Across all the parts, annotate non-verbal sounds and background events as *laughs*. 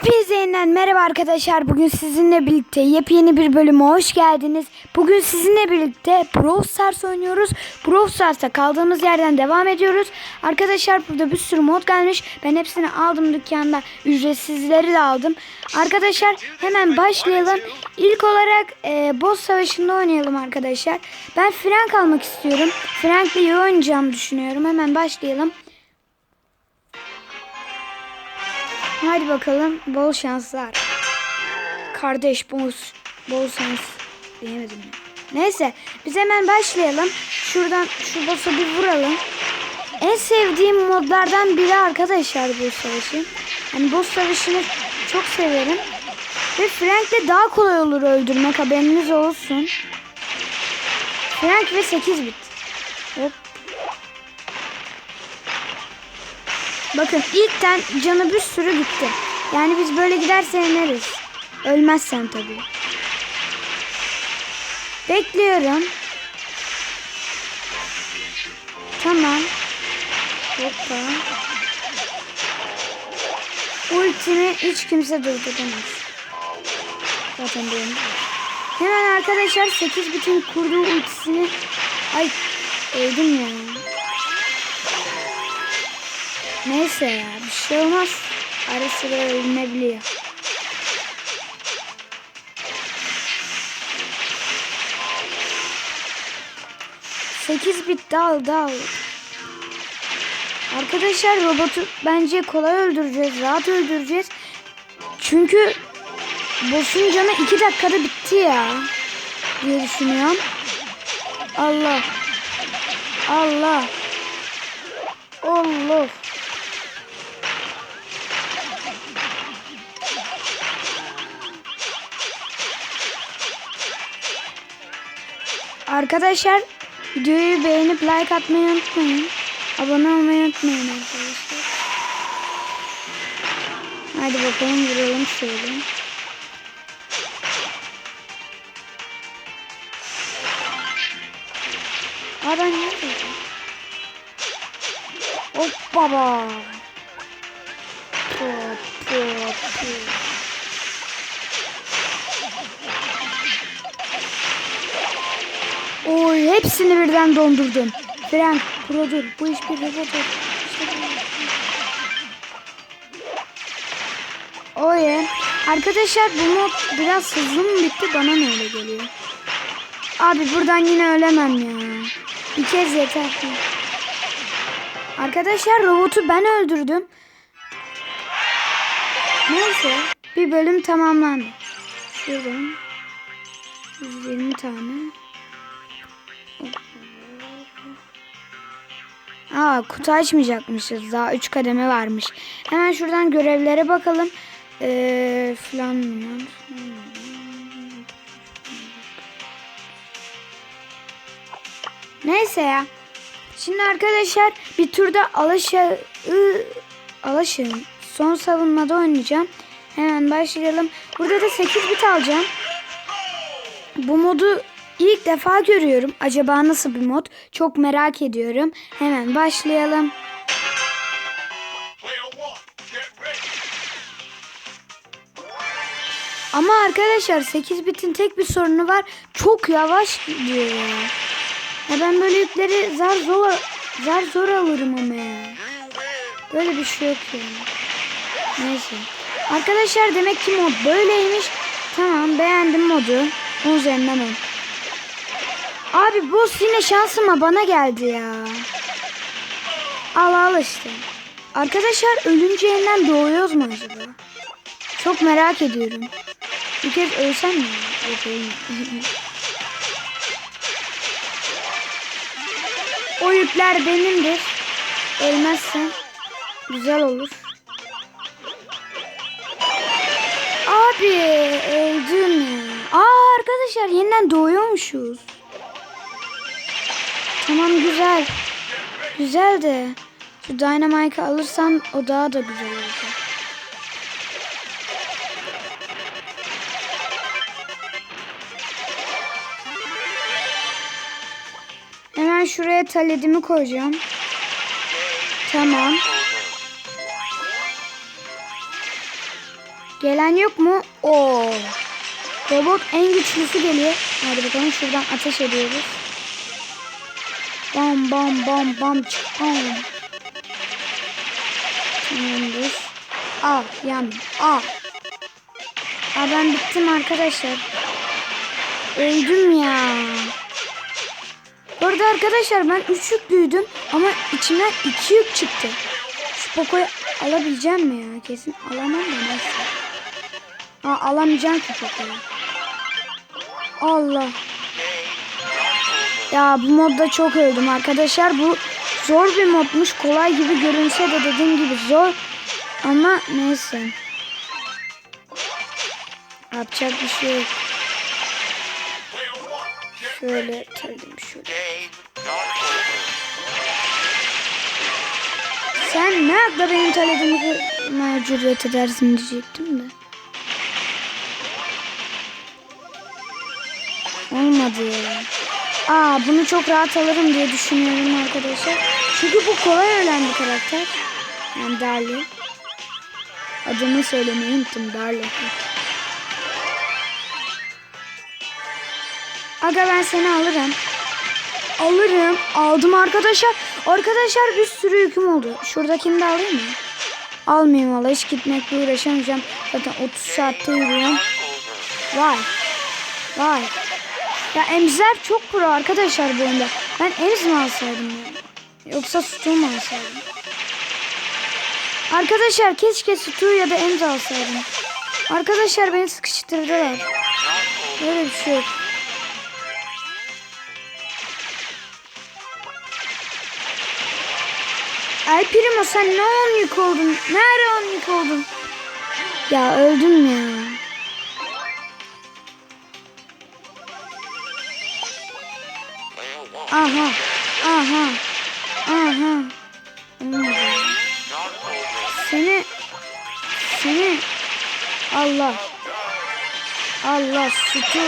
Hepinize yeniden merhaba arkadaşlar. Bugün sizinle birlikte yepyeni bir bölüme hoş geldiniz. Bugün sizinle birlikte Brawl Stars oynuyoruz. Brawl Stars'ta kaldığımız yerden devam ediyoruz. Arkadaşlar burada bir sürü mod gelmiş. Ben hepsini aldım dükkanda. Ücretsizleri de aldım. Arkadaşlar hemen başlayalım. İlk olarak e, boss savaşında oynayalım arkadaşlar. Ben Frank almak istiyorum. Frank'le iyi oynayacağım düşünüyorum. Hemen başlayalım. Hadi bakalım bol şanslar. Kardeş bol, bol şans diyemedim. Neyse biz hemen başlayalım. Şuradan şu boss'a bir vuralım. En sevdiğim modlardan biri arkadaşlar bu savaşı. Hani boss savaşını çok severim. Ve Frank'le daha kolay olur öldürmek haberiniz olsun. Frank ve 8 bit. Hop. Bakın ilkten canı bir sürü gitti. Yani biz böyle giderse yeneriz. Ölmezsen tabii. Bekliyorum. Tamam. Hoppa. Ultimi hiç kimse durduramaz. Zaten benim. Hemen arkadaşlar 8 bitin kurduğu ultisini ay öldüm ya. Neyse ya bir şey olmaz. Ara sıra ölünebiliyor. Sekiz bit dal dal. Arkadaşlar robotu bence kolay öldüreceğiz. Rahat öldüreceğiz. Çünkü boss'un canı iki dakikada bitti ya. Diye düşünüyorum. Allah. Allah. Allah. Arkadaşlar videoyu beğenip like atmayı unutmayın. Abone olmayı unutmayın arkadaşlar. Hadi bakalım vuralım şöyle. Aa ben neredeyim? Hop baba. Pop pop. Oy hepsini birden dondurdum. Frank, Produr, bu iş bir robot. İşte bu. Oy. Arkadaşlar bu mod biraz hızlı mı bitti bana mı öyle geliyor? Abi buradan yine ölemem ya. Bir kez yeter. Arkadaşlar robotu ben öldürdüm. Neyse bir bölüm tamamlandı. Şuradan 120 tane. Aa kutu açmayacakmışız. Daha 3 kademe varmış. Hemen şuradan görevlere bakalım. Ee, falan bunlar. Neyse ya. Şimdi arkadaşlar bir turda alaşağı alaşığım. Son savunmada oynayacağım. Hemen başlayalım. Burada da 8 bit alacağım. Bu modu ilk defa görüyorum. Acaba nasıl bir mod? Çok merak ediyorum. Hemen başlayalım. Ama arkadaşlar 8 bitin tek bir sorunu var. Çok yavaş gidiyor ya. Ya ben böyle yükleri zar zor zar zor alırım ama ya. Böyle bir şey yok ya. Neyse. Arkadaşlar demek ki mod böyleymiş. Tamam beğendim modu. 10 üzerinden 10. Abi boss yine şansıma bana geldi ya. Al al işte. Arkadaşlar ölünce yeniden doğuyoruz mu acaba? Çok merak ediyorum. Bir kez ölsem mi? *laughs* O yükler benimdir. Ölmezsen güzel olur. Abi öldüm ya. Aa arkadaşlar yeniden doğuyormuşuz. Tamam güzel. Güzel de şu Dynamite'ı alırsam o daha da güzel olacak. Hemen şuraya taledimi koyacağım. Tamam. Gelen yok mu? Oo. Robot en güçlüsü geliyor. Hadi bakalım şuradan ateş ediyoruz. Bam bam bam bam çık bam. Tamamdır. Al yan al. Aa, ben bittim arkadaşlar. Öldüm ya. Bu arada arkadaşlar ben 3 yüklüydüm ama içimden 2 yük çıktı. Şu alabileceğim mi ya? Kesin alamam da neyse. Aa, alamayacağım ki Poco'yu. Allah. Ya bu modda çok öldüm arkadaşlar. Bu zor bir modmuş. Kolay gibi görünse de dediğim gibi zor. Ama neyse. Yapacak bir şey yok. Şöyle tarayayım şöyle. Sen ne hakla benim talebimi kırmaya cüret edersin diyecektim de. Olmadı ya. Aa bunu çok rahat alırım diye düşünüyorum arkadaşlar. Çünkü bu kolay ölen bir karakter. Yani Darly. Adını söylemeyi unuttum Darly. Aga ben seni alırım. Alırım. Aldım arkadaşlar. Arkadaşlar bir sürü yüküm oldu. Şuradakini de alayım mı? Almayayım valla. Hiç gitmekle uğraşamayacağım. Zaten 30 saatte yürüyorum. Vay. Vay. Ya emziler çok pro arkadaşlar bu oyunda. Ben emz mi alsaydım ya? Yoksa Stu mu alsaydım? Arkadaşlar keşke Stu ya da emz alsaydım. Arkadaşlar beni sıkıştırdılar. Böyle bir şey yok. Ay Primo sen ne on yük oldun? Nerede on yük oldun? Ya öldüm ya. Aha. Aha. Aha. Seni seni Allah Allah sütü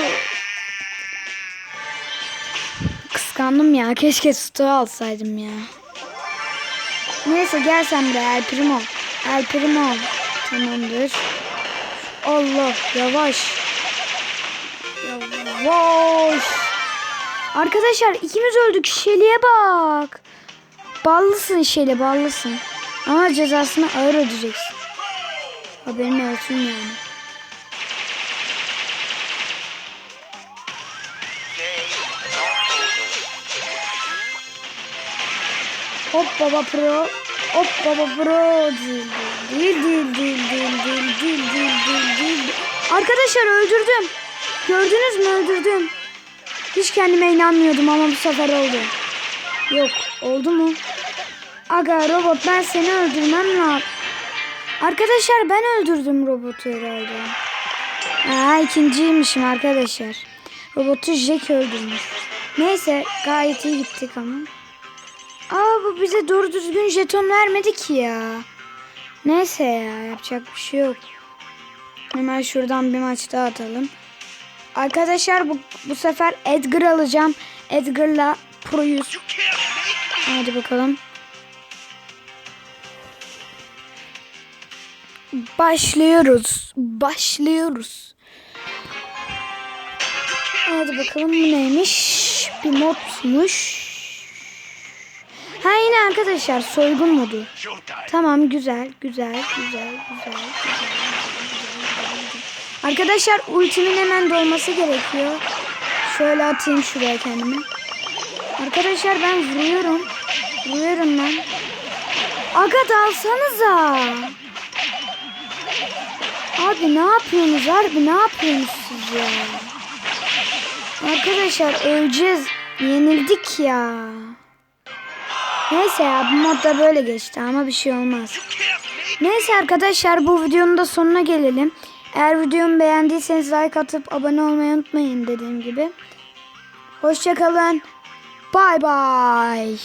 kıskandım ya. Keşke sütü alsaydım ya. Neyse gel sen buraya El Primo. El Primo. Tamamdır. Allah yavaş. Yavaş Arkadaşlar ikimiz öldük. Şeli'ye bak. Ballısın Şeli ballısın. Ama cezasını ağır ödeyeceksin. Haberin olsun yani. Hop baba pro. Hop baba pro. Değil değil değil değil değil değil değil değil değil. Arkadaşlar öldürdüm. Gördünüz mü öldürdüm. Hiç kendime inanmıyordum ama bu sefer oldu. Yok oldu mu? Aga robot ben seni öldürmem lazım. Arkadaşlar ben öldürdüm robotu herhalde. Aa ikinciymişim arkadaşlar. Robotu Jack öldürmüş. Neyse gayet iyi gittik ama. Aa bu bize doğru düzgün jeton vermedi ki ya. Neyse ya yapacak bir şey yok. Hemen şuradan bir maç daha atalım. Arkadaşlar bu, bu sefer Edgar alacağım. Edgar'la Pro'yuz. Hadi bakalım. Başlıyoruz. Başlıyoruz. Hadi bakalım bu neymiş? Bir modmuş. Ha yine arkadaşlar soygun modu. Tamam güzel güzel güzel güzel güzel. Arkadaşlar ultimin hemen dolması gerekiyor. Şöyle atayım şuraya kendimi. Arkadaşlar ben vuruyorum. Vuruyorum ben. Aga dalsanıza. Abi ne yapıyorsunuz harbi ne yapıyorsunuz siz ya? Arkadaşlar öleceğiz. Yenildik ya. Neyse ya bu modda böyle geçti ama bir şey olmaz. Neyse arkadaşlar bu videonun da sonuna gelelim. Eğer videomu beğendiyseniz like atıp abone olmayı unutmayın dediğim gibi. Hoşçakalın. Bay bay.